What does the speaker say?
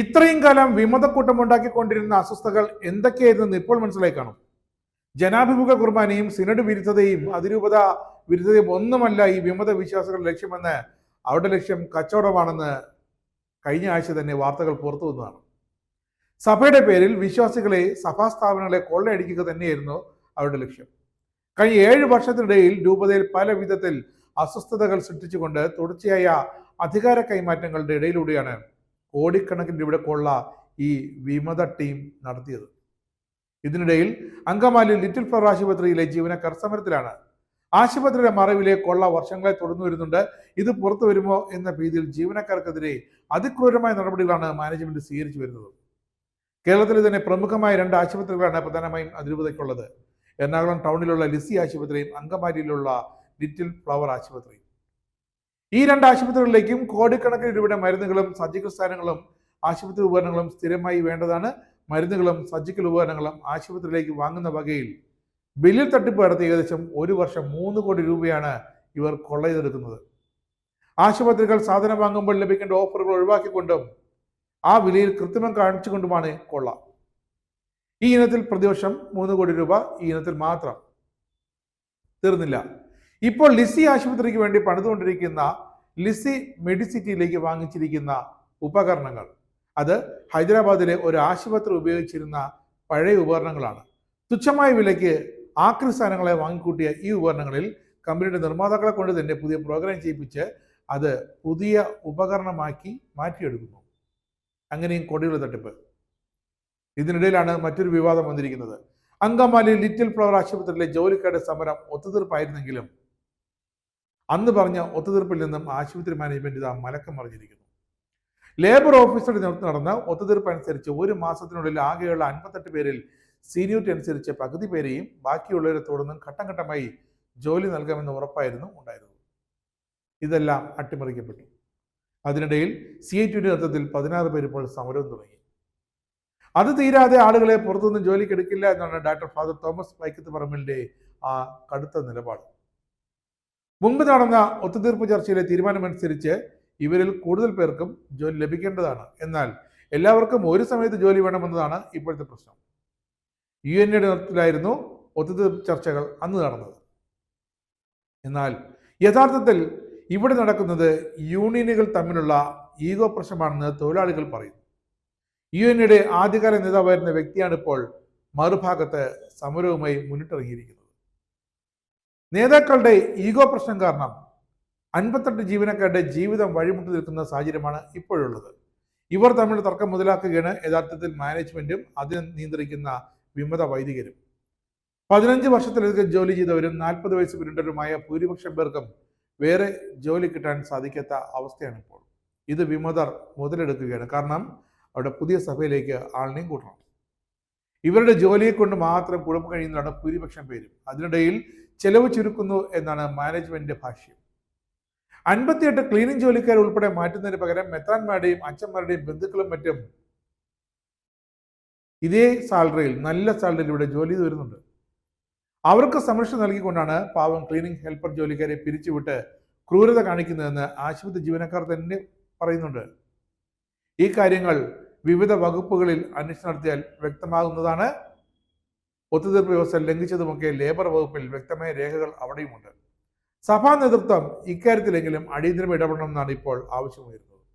ഇത്രയും കാലം വിമതക്കൂട്ടം ഉണ്ടാക്കിക്കൊണ്ടിരുന്ന അസ്വസ്ഥകൾ എന്തൊക്കെയായിരുന്നെന്ന് ഇപ്പോൾ മനസ്സിലായി കാണും. ജനാഭിമുഖ കുർബാനയും സിനഡ് വിരുദ്ധതയും അതിരൂപത വിരുദ്ധതയും ഒന്നുമല്ല ഈ വിമത വിശ്വാസികളുടെ ലക്ഷ്യമെന്ന് അവരുടെ ലക്ഷ്യം കച്ചവടമാണെന്ന് കഴിഞ്ഞ ആഴ്ച തന്നെ വാർത്തകൾ പുറത്തു വന്നതാണ്. സഭയുടെ പേരിൽ വിശ്വാസികളെ സഭാ സ്ഥാപനങ്ങളെ കൊള്ളയടിക്കുക തന്നെയായിരുന്നു അവരുടെ ലക്ഷ്യം. കഴിഞ്ഞ ഏഴ് വർഷത്തിനിടയിൽ രൂപതയിൽ പല വിധത്തിൽ അസ്വസ്ഥതകൾ സൃഷ്ടിച്ചുകൊണ്ട് തുടർച്ചയായ അധികാര കൈമാറ്റങ്ങളുടെ ഇടയിലൂടെയാണ് കോടിക്കണക്കിന് രൂപക്കുള്ള കൊള്ള ഈ വിമത ടീം നടത്തിയത്. ഇതിനിടയിൽ അങ്കമാലി ലിറ്റിൽ ഫ്ലവർ ആശുപത്രിയിലെ ജീവനക്കാർ സമരത്തിലാണ്. ആശുപത്രിയുടെ മറവിലെ കൊള്ള വർഷങ്ങളെ തുടർന്നു വരുന്നുണ്ട്. ഇത് പുറത്തു വരുമോ എന്ന ഭീതിയിൽ ജീവനക്കാർക്കെതിരെ അതിക്രൂരമായ നടപടികളാണ് മാനേജ്മെന്റ് സ്വീകരിച്ചു വരുന്നത്. കേരളത്തിലെ തന്നെ പ്രമുഖമായ രണ്ട് ആശുപത്രികളാണ് പ്രധാനമായും അതിരൂപതയ്ക്കുള്ളത്. എറണാകുളം ടൗണിലുള്ള ലിസി ആശുപത്രിയും അങ്കമാലിയിലുള്ള ലിറ്റിൽ ഫ്ലവർ ആശുപത്രിയും. ഈ രണ്ട് ആശുപത്രികളിലേക്കും കോടിക്കണക്കിന് രൂപയുടെ മരുന്നുകളും സർജിക്കൽ സ്ഥാനങ്ങളും ആശുപത്രി ഉപകരണങ്ങളും സ്ഥിരമായി വേണ്ടതാണ്. മരുന്നുകളും സർജിക്കൽ ഉപകരണങ്ങളും ആശുപത്രിയിലേക്ക് വാങ്ങുന്ന വകയിൽ ബില്ലിൽ തട്ടിപ്പ് നടത്തി ഏകദേശം ഒരു വർഷം മൂന്ന് കോടി രൂപയാണ് ഇവർ കൊള്ള ചെയ്തെടുക്കുന്നത് ആശുപത്രികൾ സാധനം വാങ്ങുമ്പോൾ ലഭിക്കേണ്ട ഓഫറുകൾ ഒഴിവാക്കിക്കൊണ്ടും ആ വിലയിൽ കൃത്രിമം കാണിച്ചുകൊണ്ടുമാണ് കൊള്ള. ഈ ഇനത്തിൽ പ്രതിവർഷം മൂന്ന് കോടി രൂപ ഈ ഇനത്തിൽ മാത്രം തീർന്നില്ല. ഇപ്പോൾ ലിസി ആശുപത്രിക്ക് വേണ്ടി പണിതുകൊണ്ടിരിക്കുന്ന ലിസി മെഡിസിറ്റിയിലേക്ക് വാങ്ങിച്ചിരിക്കുന്ന ഉപകരണങ്ങൾ. അത് ഹൈദരാബാദിലെ ഒരു ആശുപത്രി ഉപയോഗിച്ചിരുന്ന പഴയ ഉപകരണങ്ങളാണ്. തുച്ഛമായ വിലയ്ക്ക് ആക്രി സാധനങ്ങളെ വാങ്ങിക്കൂട്ടിയ ഈ ഉപകരണങ്ങളിൽ കമ്പനിയുടെ നിർമ്മാതാക്കളെ കൊണ്ട് തന്നെ പുതിയ പ്രോഗ്രാം ചെയ്യിപ്പിച്ച് അത് പുതിയ ഉപകരണമാക്കി മാറ്റിയെടുക്കുന്നു. അങ്ങനെയും കൊടിയുള്ള തട്ടിപ്പ്. ഇതിനിടയിലാണ് മറ്റൊരു വിവാദം വന്നിരിക്കുന്നത്. അങ്കമാലി ലിറ്റിൽ ഫ്ലവർ ആശുപത്രിയിലെ ജോലിക്കാരുടെ സമരം ഒത്തുതീർപ്പായിരുന്നെങ്കിലും അന്ന് പറഞ്ഞ ഒത്തുതീർപ്പിൽ നിന്നും ആശുപത്രി മാനേജ്മെന്റ് ഇതാ മലക്കം മറിഞ്ഞിരിക്കുന്നു. ലേബർ ഓഫീസറുടെ നേതൃത്വം നടന്ന ഒത്തുതീർപ്പ് അനുസരിച്ച് ഒരു മാസത്തിനുള്ളിൽ ആകെയുള്ള അൻപത്തെട്ട് പേരിൽ സീനിയോറിറ്റി അനുസരിച്ച് പകുതി പേരെയും ബാക്കിയുള്ളവരെ തുടർന്നും ഘട്ടം ഘട്ടമായി ജോലി നൽകാമെന്ന് ഉറപ്പായിരുന്നു ഉണ്ടായിരുന്നത്. ഇതെല്ലാം അട്ടിമറിക്കപ്പെട്ടു. അതിനിടയിൽ സി ഐ ടിയുടെ നേതൃത്വത്തിൽ പതിനാറ് പേര് ഇപ്പോൾ സമരം തുടങ്ങി. അത് തീരാതെ ആളുകളെ പുറത്തുനിന്ന് ജോലിക്ക് എടുക്കില്ല എന്നാണ് ഡോക്ടർ ഫാദർ തോമസ് വൈക്കത്ത് പറമ്പലിന്റെ ആ കടുത്ത നിലപാട്. മുമ്പ് നടന്ന ഒത്തുതീർപ്പ് ചർച്ചയിലെ തീരുമാനമനുസരിച്ച് ഇവരിൽ കൂടുതൽ പേർക്കും ജോലി ലഭിക്കേണ്ടതാണ്. എന്നാൽ എല്ലാവർക്കും ഒരു സമയത്ത് ജോലി വേണമെന്നതാണ് ഇപ്പോഴത്തെ പ്രശ്നം. യു എൻ എയുടെ നേതൃത്വത്തിലായിരുന്നു ഒത്തുതീർപ്പ് ചർച്ചകൾ അന്ന് നടന്നത്. എന്നാൽ യഥാർത്ഥത്തിൽ ഇവിടെ നടക്കുന്നത് യൂണിയനുകൾ തമ്മിലുള്ള ഈഗോ പ്രശ്നമാണെന്ന് തൊഴിലാളികൾ പറയുന്നു. യു എൻ എയുടെ ആദ്യകാല നേതാവായിരുന്ന വ്യക്തിയാണ് ഇപ്പോൾ മറുഭാഗത്ത് സമരവുമായി മുന്നിട്ടിറങ്ങിയിരിക്കുന്നത്. നേതാക്കളുടെ ഈഗോ പ്രശ്നം കാരണം അൻപത്തെട്ട് ജീവനക്കാരുടെ ജീവിതം വഴിമുട്ടി നിൽക്കുന്ന സാഹചര്യമാണ് ഇപ്പോഴുള്ളത്. ഇവർ തമ്മിൽ തർക്കം മുതലാക്കുകയാണ് യഥാർത്ഥത്തിൽ മാനേജ്മെന്റും അതിനെ നിയന്ത്രിക്കുന്ന വിമത വൈദികരും. പതിനഞ്ച് വർഷത്തിലധികം ജോലി ചെയ്തവരും നാൽപ്പത് വയസ്സ് പിന്നിട്ടവരുമായ ഭൂരിപക്ഷം പേർക്കും വേറെ ജോലി കിട്ടാൻ സാധിക്കാത്ത അവസ്ഥയാണ് ഇപ്പോൾ ഇത് വിമതർ മുതലെടുക്കുകയാണ്. കാരണം അവിടെ പുതിയ സഭയിലേക്ക് ആളിനെയും കൂട്ടണം. ഇവരുടെ ജോലിയെ കൊണ്ട് മാത്രം കുഴപ്പം കഴിയുന്നതാണ് ഭൂരിപക്ഷം പേരും. അതിനിടയിൽ ചെലവ് ചുരുക്കുന്നു എന്നാണ് മാനേജ്മെന്റിന്റെ ഭാഷ്യം. അൻപത്തിയെട്ട് ക്ലീനിങ് ജോലിക്കാർ ഉൾപ്പെടെ മാറ്റുന്നതിന് പകരം മെത്രാന്മാരുടെയും അച്ഛന്മാരുടെയും ബന്ധുക്കളും മറ്റും ഇതേ സാലറിയിൽ നല്ല സാലറിയിൽ ഇവിടെ ജോലി ചെയ്ത് വരുന്നുണ്ട്. അവർക്ക് സംരക്ഷണം നൽകിക്കൊണ്ടാണ് പാവം ക്ലീനിങ് ഹെൽപ്പർ ജോലിക്കാരെ പിരിച്ചുവിട്ട് ക്രൂരത കാണിക്കുന്നതെന്ന് ആശുപത്രി ജീവനക്കാർ തന്നെ പറയുന്നുണ്ട്. ഈ കാര്യങ്ങൾ വിവിധ വകുപ്പുകളിൽ അന്വേഷണം നടത്തിയാൽ വ്യക്തമാകുന്നതാണ്. ഒത്തുതീർപ്പ് വ്യവസ്ഥ ലംഘിച്ചതുമൊക്കെ ലേബർ വകുപ്പിൽ വ്യക്തമായ രേഖകൾ അവിടെയുമുണ്ട്. സഭാ നേതൃത്വം ഇക്കാര്യത്തിലെങ്കിലും അടിയന്തരം ഇടപെടണമെന്നാണ് ഇപ്പോൾ ആവശ്യമുയരുന്നത്.